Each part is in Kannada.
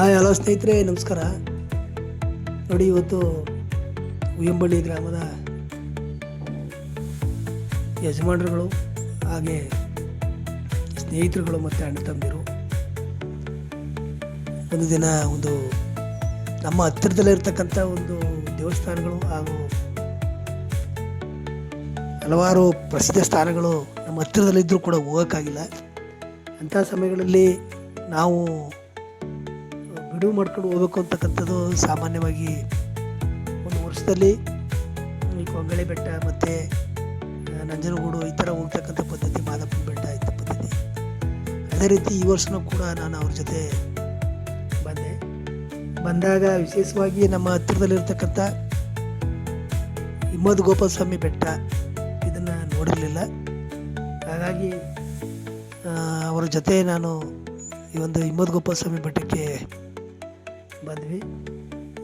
ಹಾಯ್ ಹಲೋ ಸ್ನೇಹಿತರೆ, ನಮಸ್ಕಾರ. ನೋಡಿ, ಇವತ್ತು ಉಯ್ಯಂಬಳ್ಳಿ ಗ್ರಾಮದ ಯಜಮಾನರುಗಳು ಹಾಗೆ ಸ್ನೇಹಿತರುಗಳು ಮತ್ತು ಅಣ್ಣ ತಮ್ಮದಿರು. ಒಂದು ದಿನ ಒಂದು ನಮ್ಮ ಹತ್ತಿರದಲ್ಲಿರ್ತಕ್ಕಂಥ ಒಂದು ದೇವಸ್ಥಾನಗಳು ಹಾಗೂ ಹಲವಾರು ಪ್ರಸಿದ್ಧ ಸ್ಥಾನಗಳು ನಮ್ಮ ಹತ್ತಿರದಲ್ಲಿದ್ದರೂ ಕೂಡ ಹೋಗೋಕ್ಕಾಗಿಲ್ಲ. ಅಂಥ ಸಮಯಗಳಲ್ಲಿ ನಾವು ಬಿಡುವು ಮಾಡ್ಕೊಂಡು ಹೋಗ್ಬೇಕು ಅಂತಕ್ಕಂಥದ್ದು ಸಾಮಾನ್ಯವಾಗಿ ಒಂದು ವರ್ಷದಲ್ಲಿ ಈ ಕೊಂಗಳೆ ಬೆಟ್ಟ ಮತ್ತು ನಂಜನಗೂಡು ಈ ಥರ ಹೋಗ್ತಕ್ಕಂಥ ಪದ್ಧತಿ, ಮಾದಪ್ಪನ ಬೆಟ್ಟ ಇದ್ದ ಪದ್ಧತಿ. ಅದೇ ರೀತಿ ಈ ವರ್ಷನೂ ಕೂಡ ನಾನು ಅವ್ರ ಜೊತೆ ಬಂದೆ. ಬಂದಾಗ ವಿಶೇಷವಾಗಿ ನಮ್ಮ ಹತ್ತಿರದಲ್ಲಿರ್ತಕ್ಕಂಥ ಹಿಮ್ಮದ್ ಗೋಪಾಲಸ್ವಾಮಿ ಬೆಟ್ಟ, ಇದನ್ನು ನೋಡಿರಲಿಲ್ಲ. ಹಾಗಾಗಿ ಅವರ ಜೊತೆ ನಾನು ಈ ಒಂದು ಹಿಮ್ಮದ್ ಗೋಪಾಲಸ್ವಾಮಿ ಬೆಟ್ಟಕ್ಕೆ ಬಂದ್ವಿ.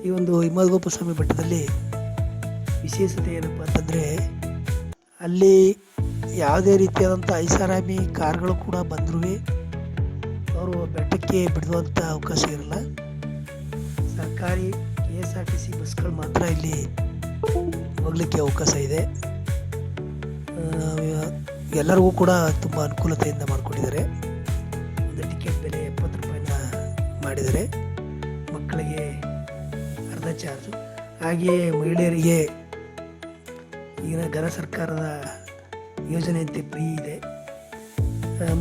ಈ ಒಂದು ಹಿಮ್ಮದ್ ಸ್ವಾಮಿ ಬೆಟ್ಟದಲ್ಲಿ ವಿಶೇಷತೆ ಏನಪ್ಪ ಅಂತಂದರೆ, ಅಲ್ಲಿ ಯಾವುದೇ ರೀತಿಯಾದಂಥ ಐಷಾರಾಮಿ ಕಾರ್ಗಳು ಕೂಡ ಬಂದರೂ ಅವರು ಬೆಟ್ಟಕ್ಕೆ ಬಿಡುವಂಥ ಅವಕಾಶ ಇರಲ್ಲ. ಸರ್ಕಾರಿ K S R T C ಬಸ್ಗಳು ಮಾತ್ರ ಇಲ್ಲಿ ಹೋಗಲಿಕ್ಕೆ ಅವಕಾಶ ಇದೆ. ಎಲ್ಲರಿಗೂ ಕೂಡ ತುಂಬ ಅನುಕೂಲತೆಯಿಂದ ಮಾಡಿಕೊಂಡಿದ್ದಾರೆ. ಒಂದು ಟಿಕೆಟ್ ಬೆಲೆ ಎಪ್ಪತ್ತು ರೂಪಾಯಿನ ಮಾಡಿದ್ದಾರೆ. ಚಾರ್ಜು ಹಾಗೆಯೇ ಮಹಿಳೆಯರಿಗೆ ಈಗಿನ ಘನ ಸರ್ಕಾರದ ಯೋಜನೆಯಂತೆ ಫ್ರೀ ಇದೆ.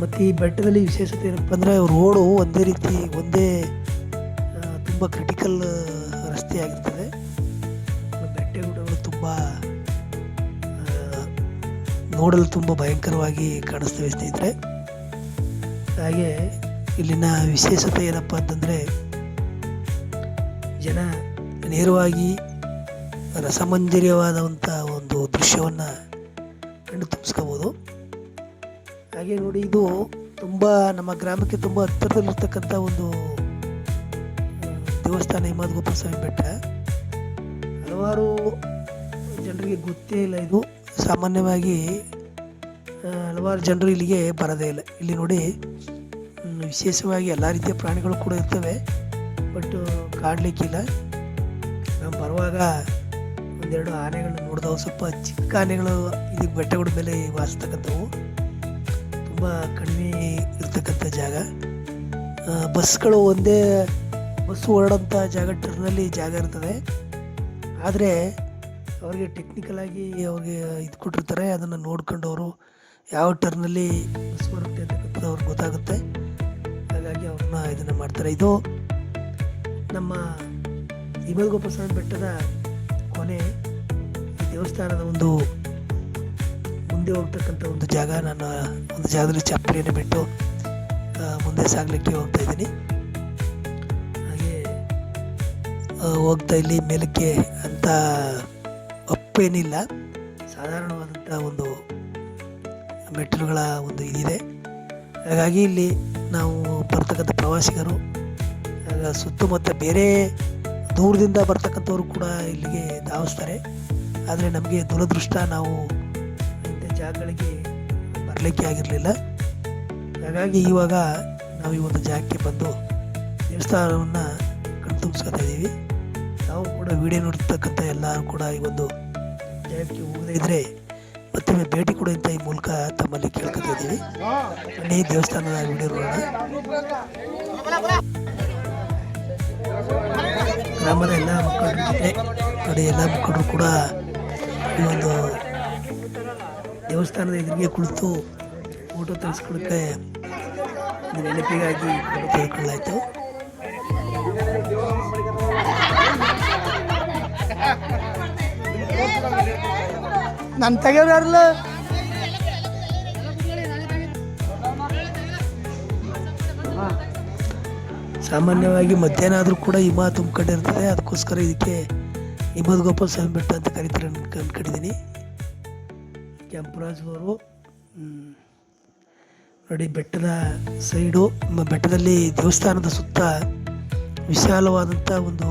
ಮತ್ತು ಈ ಬೆಟ್ಟದಲ್ಲಿ ವಿಶೇಷತೆ ಏನಪ್ಪ ಅಂದರೆ ರೋಡು ಒಂದೇ ರೀತಿ, ಒಂದೇ ತುಂಬ ಕ್ರಿಟಿಕಲ್ ರಸ್ತೆ ಆಗಿರ್ತದೆ. ಬೆಟ್ಟ ಗುಡ್ಡಗಳು ತುಂಬ ನೋಡಲು ತುಂಬ ಭಯಂಕರವಾಗಿ ಕಾಣಿಸ್ತವೆ ಸ್ನೇಹಿತರೆ. ಹಾಗೆ ಇಲ್ಲಿನ ವಿಶೇಷತೆ ಏನಪ್ಪ ಅಂತಂದರೆ ಜನ ನೇರವಾಗಿ ರಸಮಂಜರ್ಯವಾದಂಥ ಒಂದು ದೃಶ್ಯವನ್ನು ಕಂಡು ತುಂಬಿಸ್ಕೋಬೋದು. ಹಾಗೆ ನೋಡಿ, ಇದು ತುಂಬ ನಮ್ಮ ಗ್ರಾಮಕ್ಕೆ ತುಂಬ ಹತ್ತಿರದಲ್ಲಿರ್ತಕ್ಕಂಥ ಒಂದು, ದೇವಸ್ಥಾನ ಹಿಮದ ಸ್ವಾಮಿ ಬೆಟ್ಟ. ಹಲವಾರು ಜನರಿಗೆ ಗೊತ್ತೇ ಇಲ್ಲ ಇದು. ಸಾಮಾನ್ಯವಾಗಿ ಹಲವಾರು ಜನರು ಇಲ್ಲಿಗೆ ಬರೋದೇ ಇಲ್ಲ. ಇಲ್ಲಿ ನೋಡಿ ವಿಶೇಷವಾಗಿ ಎಲ್ಲ ರೀತಿಯ ಪ್ರಾಣಿಗಳು ಕೂಡ ಇರ್ತವೆ. ಬಟ್ ಕಾಡಲಿಕ್ಕಿಲ್ಲ ಬರುವಾಗ ಒಂದೆರಡು ಆನೆಗಳನ್ನ ನೋಡಿದವು. ಸ್ವಲ್ಪ ಚಿಕ್ಕ ಆನೆಗಳು ಇಲ್ಲಿ ಬೆಟ್ಟಗಳ ಮೇಲೆ ವಾಸಿಸ್ತಕ್ಕಂಥವು. ತುಂಬ ಕಡಿಮೆ ಇರ್ತಕ್ಕಂಥ ಜಾಗ. ಬಸ್ಗಳು ಒಂದೇ ಬಸ್ ಹೊರಡೋಂಥ ಜಾಗ, ಟರ್ನಲ್ಲಿ ಜಾಗ ಇರ್ತದೆ. ಆದರೆ ಅವ್ರಿಗೆ ಟೆಕ್ನಿಕಲಾಗಿ ಅವ್ರಿಗೆ ಇದು ಕೊಟ್ಟಿರ್ತಾರೆ. ಅದನ್ನು ನೋಡ್ಕೊಂಡು ಅವರು ಯಾವ ಟರ್ನಲ್ಲಿ ಬಸ್ ಬರುತ್ತೆ ಅಂತಕ್ಕಂಥದ್ದು ಅವ್ರಿಗೆ ಗೊತ್ತಾಗುತ್ತೆ. ಹಾಗಾಗಿ ಅವ್ರನ್ನ ಇದನ್ನು ಮಾಡ್ತಾರೆ. ಇದು ನಮ್ಮ ಹಿಮದ ಗೋಪಾಲಸ್ವಾಮಿ ಬೆಟ್ಟದ ಕೊನೆ ದೇವಸ್ಥಾನದ ಒಂದು ಮುಂದೆ ಹೋಗ್ತಕ್ಕಂಥ ಒಂದು ಜಾಗ ನಾನು ಒಂದು ಜಾಗದಲ್ಲಿ ಚಪ್ಪಲಿಯನ್ನು ಬಿಟ್ಟು ಮುಂದೆ ಸಾಗಲಿಕ್ಕೆ ಹೋಗ್ತಾ ಇದ್ದೀನಿ. ಹಾಗೆ ಹೋಗ್ತಾ ಇಲ್ಲಿ ಮೇಲಕ್ಕೆ ಅಂತ ಅಪ್ಪೇನಿಲ್ಲ. ಸಾಧಾರಣವಾದಂಥ ಒಂದು ಮೆಟ್ಟಿಲುಗಳ ಒಂದು ಇದಿದೆ. ಹಾಗಾಗಿ ಇಲ್ಲಿ ನಾವು ಬರ್ತಕ್ಕಂಥ ಪ್ರವಾಸಿಗರು ಸುತ್ತಮುತ್ತ ಬೇರೆ ದೂರದಿಂದ ಬರ್ತಕ್ಕಂಥವ್ರು ಕೂಡ ಇಲ್ಲಿಗೆ ಧಾವಿಸ್ತಾರೆ. ಆದರೆ ನಮಗೆ ದುರದೃಷ್ಟ ನಾವು ಇಂಥ ಜಾಗಗಳಿಗೆ ಬರಲಿಕ್ಕೆ ಆಗಿರಲಿಲ್ಲ. ಹಾಗಾಗಿ ಇವಾಗ ನಾವು ಈ ಒಂದು ಜಾಗಕ್ಕೆ ಬಂದು ದೇವಸ್ಥಾನವನ್ನು ಕಣ್ತುಂಬಿಸ್ಕೊತಾ ಇದ್ದೀವಿ. ನಾವು ಕೂಡ ವಿಡಿಯೋ ನೋಡ್ತಕ್ಕಂಥ ಎಲ್ಲರೂ ಕೂಡ ಈ ಒಂದು ಜಾಗಕ್ಕೆ ಹೋಗದೇ ಇದ್ದರೆ ಮತ್ತೊಮ್ಮೆ ಭೇಟಿ ಕೊಡು ಅಂತ ಈ ಮೂಲಕ ತಮ್ಮಲ್ಲಿ ಕೇಳ್ಕೊತಾ ಇದ್ದೀವಿ. ಬನ್ನಿ ದೇವಸ್ಥಾನದ ವಿಡಿಯೋ ನೋಡೋಣ. ಗ್ರಾಮದ ಎಲ್ಲ ಮುಖಂಡರ ಜೊತೆ ನೋಡಿ ಎಲ್ಲ ಮುಖಂಡರು ಕೂಡ ಈ ಒಂದು ದೇವಸ್ಥಾನದ ಎದುರಿಗೆ ಕುಳಿತು ಫೋಟೋ ತೆಗೆಸ್ಕೊಳ್ಳೋಕ್ಕೆ ಒಂದು ನೆನಪಿಗಾಗಿ ಫೋಟೋ ತೆಗೆದುಕೊಳ್ಳಾಯಿತು ನಾನು ತೆಗೆಯೋದಾರಲ್ಲ ಸಾಮಾನ್ಯವಾಗಿ ಮಧ್ಯಾಹ್ನ ಆದರೂ ಕೂಡ ಹಿಮ ತುಂಬಿಕೊಂಡಿರ್ತದೆ. ಅದಕ್ಕೋಸ್ಕರ ಇದಕ್ಕೆ ಹಿಮದ ಗೋಪಾಲ್ ಸ್ವಾಮಿ ಬೆಟ್ಟ ಅಂತ ಕರಿತಾರೆ ಅಂದ್ಕೊಂಡಿದ್ದೀನಿ ಅನ್ಕೊಂಡಿದ್ದೀನಿ ಕೆಂಪರಾಜ್ ಅವರು ಹ್ಮ್, ನೋಡಿ ಬೆಟ್ಟದ ಸೈಡು ಬೆಟ್ಟದಲ್ಲಿ ದೇವಸ್ಥಾನದ ಸುತ್ತ ವಿಶಾಲವಾದಂಥ ಒಂದು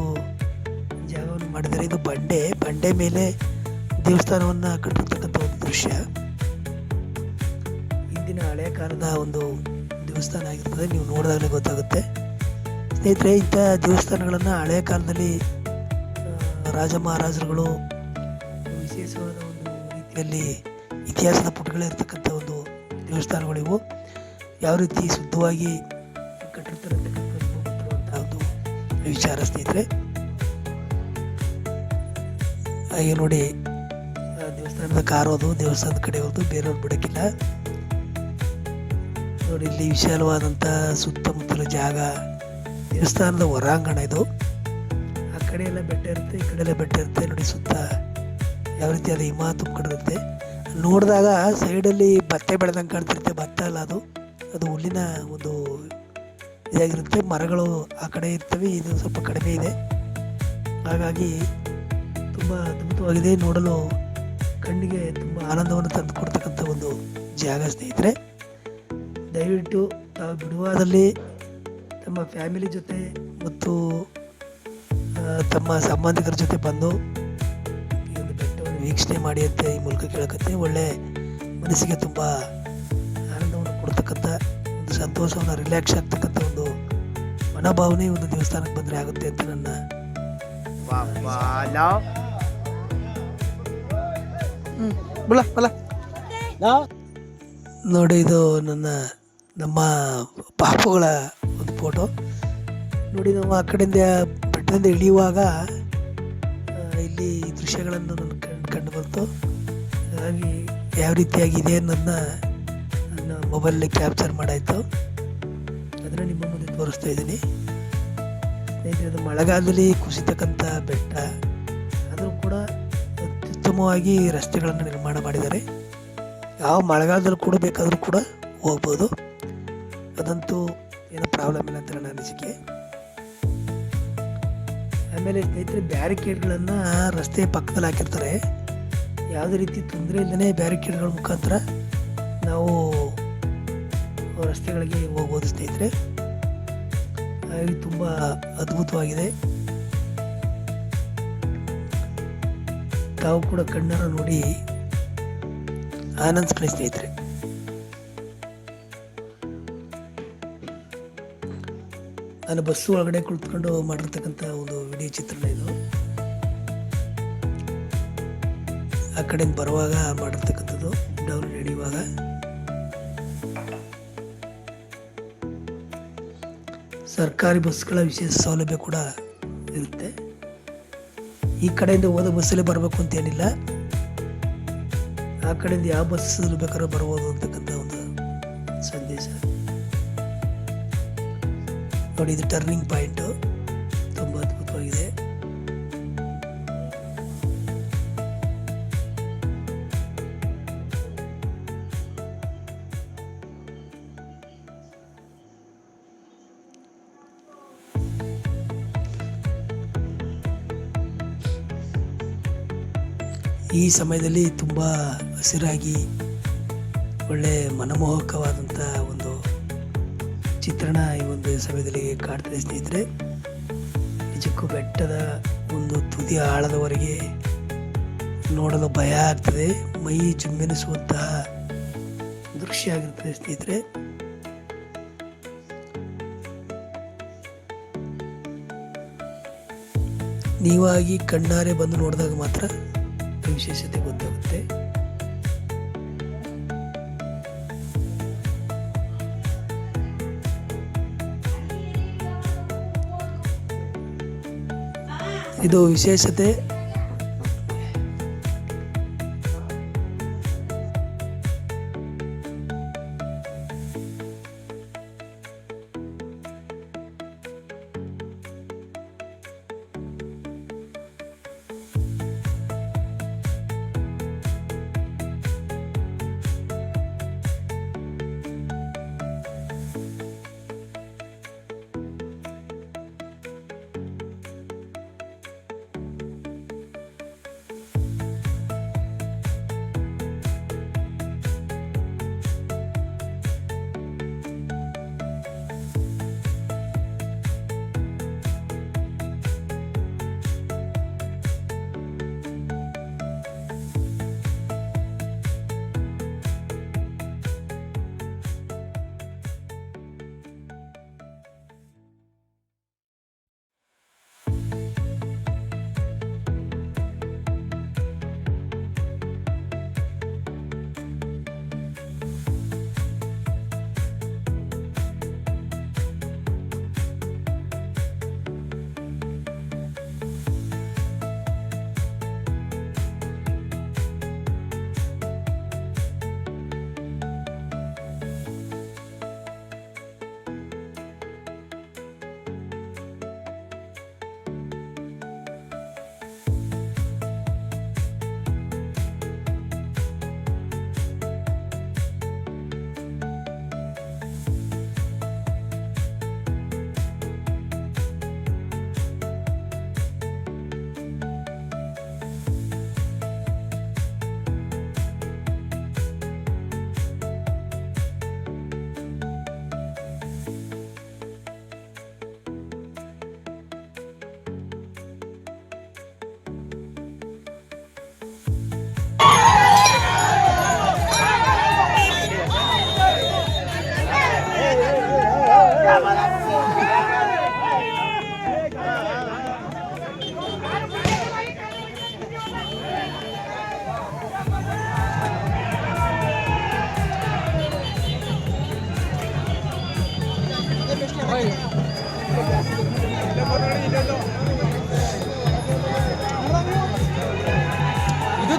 ಜಾಗವನ್ನು ಮಾಡಿದ್ದಾರೆ. ಇದು ಬಂಡೆ. ಬಂಡೆ ಮೇಲೆ ದೇವಸ್ಥಾನವನ್ನು ಕಟ್ಟಿರ್ತಕ್ಕಂಥ ಒಂದು ದೃಶ್ಯ. ಹಿಂದಿನ ಹಳೆಯ ಕಾಲದ ಒಂದು ದೇವಸ್ಥಾನ ಆಗಿರ್ತದೆ. ನೀವು ನೋಡಿದಾಗಲೇ ಗೊತ್ತಾಗುತ್ತೆ. ಸ್ನೇಹಿತರೆ ಇಂಥ ದೇವಸ್ಥಾನಗಳನ್ನು ಹಳೆಯ ಕಾಲದಲ್ಲಿ ರಾಜ ಮಹಾರಾಜರುಗಳು ವಿಶೇಷವಾದ ಒಂದು ರೀತಿಯಲ್ಲಿ ಇತಿಹಾಸದ ಪುಟಗಳಿರ್ತಕ್ಕಂಥ ಒಂದು ದೇವಸ್ಥಾನಗಳಿವು ಯಾವ ರೀತಿ ಶುದ್ಧವಾಗಿ ಕಟ್ಟಿರ್ತಾರೆ ಒಂದು ವಿಚಾರ ಸ್ನೇಹಿತರೆ. ಹಾಗೆ ನೋಡಿ ದೇವಸ್ಥಾನದ ಕಾರೋದು ದೇವಸ್ಥಾನದ ಕಡೆ ಹೋದು ಬೇರೆಯವ್ರು ಬಿಡೋಕ್ಕಿಲ್ಲ. ನೋಡಿ, ಇಲ್ಲಿ ವಿಶಾಲವಾದಂಥ ಸುತ್ತಮುತ್ತಲ ಜಾಗ ದೇವಸ್ಥಾನದ ಹೊರಾಂಗಣ ಇದು. ಆ ಕಡೆ ಎಲ್ಲ ಬೆಟ್ಟ ಇರುತ್ತೆ ಈ ಕಡೆ ಎಲ್ಲ ಬೆಟ್ಟ ಇರುತ್ತೆ ನೋಡಿ ಸುತ್ತ ಯಾವ ರೀತಿ ಅದು ಹಿಮ ತುಂಬಿಕೊಂಡಿರುತ್ತೆ. ನೋಡಿದಾಗ ಸೈಡಲ್ಲಿ ಭತ್ತ ಬೆಳೆದಂಗೆ ಕಾಣ್ತಿರುತ್ತೆ ಭತ್ತ ಅಲ್ಲ ಅದು. ಅದು ಹುಲ್ಲಿನ ಒಂದು ಇದಾಗಿರುತ್ತೆ, ಮರಗಳು ಆ ಕಡೆ ಇರ್ತವೆ, ಇದು ಸ್ವಲ್ಪ ಕಡಿಮೆ ಇದೆ. ಹಾಗಾಗಿ ತುಂಬ ಅದ್ಭುತವಾಗಿದೆ, ನೋಡಲು ಕಣ್ಣಿಗೆ ತುಂಬ ಆನಂದವನ್ನು ತಂದು ಕೊಡ್ತಕ್ಕಂಥ ಒಂದು ಜಾಗ ಸ್ನೇಹಿತರೆ. ದಯವಿಟ್ಟು ತಾವು ಬಿಡುವಾದಲ್ಲಿ ತಮ್ಮ ಫ್ಯಾಮಿಲಿ ಜೊತೆ ಮತ್ತು ತಮ್ಮ ಸಂಬಂಧಿಕರ ಜೊತೆ ಬಂದು ಈ ಒಂದು ಬೆಟ್ಟವನ್ನು ವೀಕ್ಷಣೆ ಮಾಡಿ ಅಂತ ಈ ಮೂಲಕ ಕೇಳಕತ್ತೆ ಒಳ್ಳೆ ಮನಸ್ಸಿಗೆ ತುಂಬ ಆನಂದವನ್ನು ಕೊಡ್ತಕ್ಕಂಥ ಒಂದು ಸಂತೋಷವನ್ನು ರಿಲ್ಯಾಕ್ಸ್ ಆಗ್ತಕ್ಕಂಥ ಒಂದು ಮನೋಭಾವನೆ ಒಂದು ದೇವಸ್ಥಾನಕ್ಕೆ ಬಂದರೆ ಆಗುತ್ತೆ ಅಂತ ನನ್ನ ನೋಡಿ ಇದು ನನ್ನ ನಮ್ಮ ಪಾಪುಗಳ ಫೋಟೋ ನೋಡಿ, ನಾವು ಆ ಕಡೆಯಿಂದ ಬೆಟ್ಟದಿಂದ ಇಳಿಯುವಾಗ ಇಲ್ಲಿ ದೃಶ್ಯಗಳನ್ನು ನಾನು ಕಂಡು ಕಂಡು ಬಂತು. ಹಾಗಾಗಿ ಯಾವ ರೀತಿಯಾಗಿದೆ ಅನ್ನೋದನ್ನ ನನ್ನ ಮೊಬೈಲಲ್ಲಿ ಕ್ಯಾಪ್ಚರ್ ಮಾಡಾಯಿತು. ಅದನ್ನು ನಿಮ್ಮ ಮುಂದೆ ತೋರಿಸ್ತಾ ಇದ್ದೀನಿ. ಅದು ಮಳೆಗಾಲದಲ್ಲಿ ಕುಸಿತಕ್ಕಂಥ ಬೆಟ್ಟ. ಆದರೂ ಕೂಡ ಅತ್ಯುತ್ತಮವಾಗಿ ರಸ್ತೆಗಳನ್ನು ನಿರ್ಮಾಣ ಮಾಡಿದ್ದಾರೆ. ಯಾವ ಮಳೆಗಾಲದಲ್ಲಿ ಕೂಡ ಬೇಕಾದರೂ ಕೂಡ ಹೋಗ್ಬೋದು. ಅದಂತೂ ಏನೂ ಪ್ರಾಬ್ಲಮ್ ಇಲ್ಲ ಅಂತ ನನ್ನ ಅನಿಸಿಕೆ ಆಮೇಲೆ ಸ್ನೇಹಿತರೆ, ಬ್ಯಾರಿಕೇಡ್ಗಳನ್ನು ರಸ್ತೆ ಪಕ್ಕದಲ್ಲಿ ಹಾಕಿರ್ತಾರೆ. ಯಾವುದೇ ರೀತಿ ತೊಂದರೆ ಇಲ್ಲದೇ ಬ್ಯಾರಿಕೇಡ್ಗಳ ಮುಖಾಂತರ ನಾವು ರಸ್ತೆಗಳಿಗೆ ಹೋಗ್ಬೋದು ಸ್ನೇಹಿತರೆ. ಹಾಗಾಗಿ ತುಂಬ ಅದ್ಭುತವಾಗಿದೆ. ತಾವು ಕೂಡ ಕಣ್ಣನ್ನು ನೋಡಿ ಆನಂದಿಸ್ಕೊಳ್ಳಿ ಸ್ನೇಹಿತರೆ. ನಾನು ಬಸ್ಸು ಒಳಗಡೆ ಕುಳಿತುಕೊಂಡು ಮಾಡಿರ್ತಕ್ಕಂಥ ಒಂದು ವಿಡಿಯೋ ಚಿತ್ರಣ ಇದು. ಆ ಕಡೆಯಿಂದ ಬರುವಾಗ ಮಾಡಿರ್ತಕ್ಕಂಥದ್ದು ಡೌನ್ ನಡೆಯುವಾಗ ಸರ್ಕಾರಿ ಬಸ್ಗಳ ವಿಶೇಷ ಸೌಲಭ್ಯ ಕೂಡ ಇರುತ್ತೆ. ಈ ಕಡೆಯಿಂದ ಹೋದ ಬಸ್ಸಲ್ಲೇ ಬರಬೇಕು ಅಂತೇನಿಲ್ಲ ಆ ಕಡೆಯಿಂದ ಯಾವ ಬಸ್ ಬೇಕಾದ್ರೂ ಬರ್ಬೋದು ಅಂತಕ್ಕಂಥ ನೋಡಿ ಇದು ಟರ್ನಿಂಗ್ ಪಾಯಿಂಟು ತುಂಬ ಅದ್ಭುತವಾಗಿದೆ. ಈ ಸಮಯದಲ್ಲಿ ತುಂಬ ಹಸಿರಾಗಿ ಒಳ್ಳೆ ಮನಮೋಹಕವಾದಂಥ ಚಿತ್ರಣ ಈ ಒಂದು ಸಮಯದಲ್ಲಿ ಕಾಡ್ತದೆ ಸ್ನೇಹಿತರೆ. ನಿಜಕ್ಕೂ ಬೆಟ್ಟದ ಒಂದು ತುದಿ ಆಳದವರೆಗೆ ನೋಡಲು ಭಯ ಆಗ್ತದೆ. ಮೈ ಜುಮ್ಮೆನಿಸುವಂತಹ ದೃಶ್ಯ ಆಗಿರ್ತದೆ ಸ್ನೇಹಿತರೆ. ನೀವಾಗಿ ಕಣ್ಣಾರೆ ಬಂದು ನೋಡಿದಾಗ ಮಾತ್ರ ವಿಶೇಷತೆ ಗೊತ್ತಾಗುತ್ತೆ. ഇതോ വിശേഷത്തെ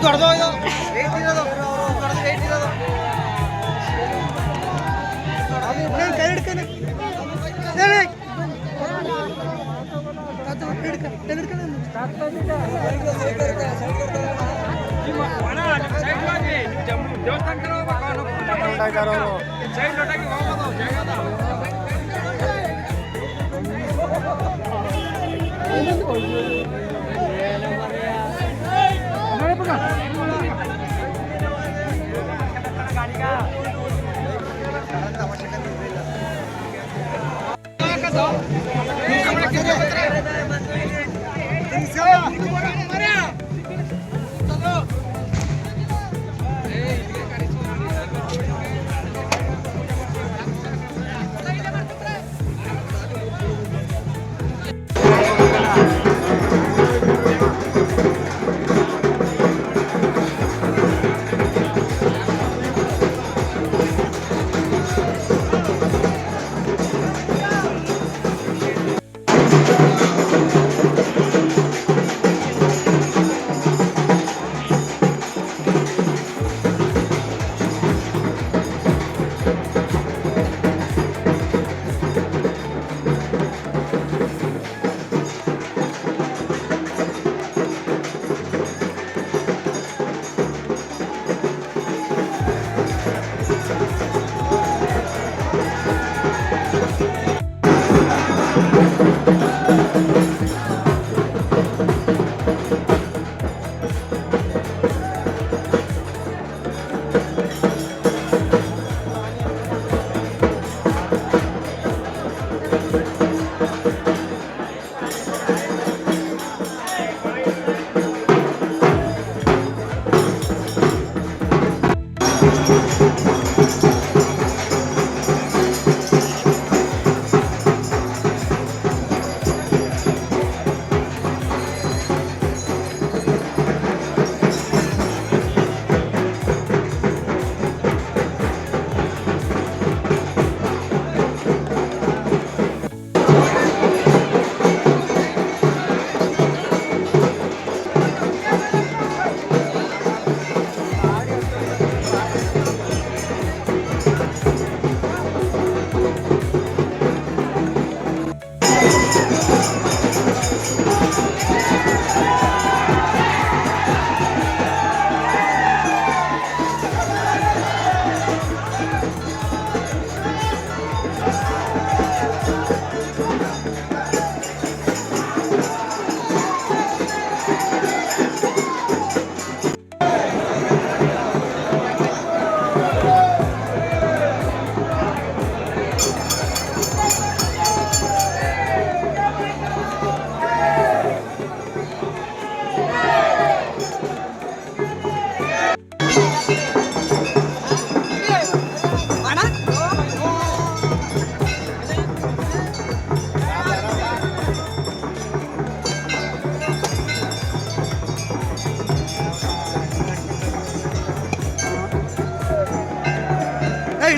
ಇದು ವಿಶೇಷತೆ ಇದು ದೊಡ್ಡದು ಇದು ವೆಯ್ಟ್ ಇರೋದು ದೊಡ್ಡದು ವೆಯ್ಟ್ ಇರೋದು ನಾನು ಕೈ ಹಿಡ್ಕೊಂಡು ಹೇಳಿ ಇಡೀ ಕೆಳಕತ್ತಗ ನಾವು ಮೊದಲು का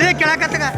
ಈಗ ಈಗ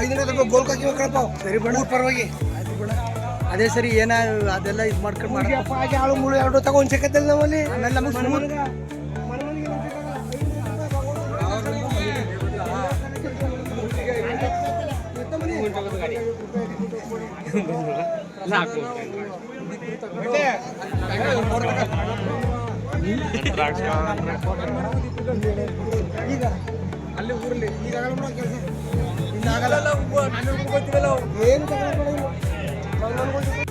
ಐದು ದಿನ ಗೋಲ್ಕ್ ಹಾಕಿ ಕಳಪ ಸರಿ ಬೇಡ ಪರವಾಗಿ ಅದೇ ಸರಿ ಏನ ಅದೆಲ್ಲ ಇದು ಮಾಡ್ಕೊಂಡು ಅಪ್ಪ ಹಾಗೆ ಆಳು ಮುಳು ಎರಡು ತಗೊಂಡ್ ಸಿಕ್ಕತ್ತಲ್ಲ ನಮ್ಮಲ್ಲಿ ಆಮೇಲೆ ನಮಗೆ ಸ್ಮೂತ್ ಈಗ ಅಲ್ಲಿ ಊರಲ್ಲಿ ಈಗ ಆಗಲ್ಲ ಕೆಲಸ ಇನ್ನಾಗಲ್ಲ ಏನು ತಗೊಳಕ್ 만나는 거지.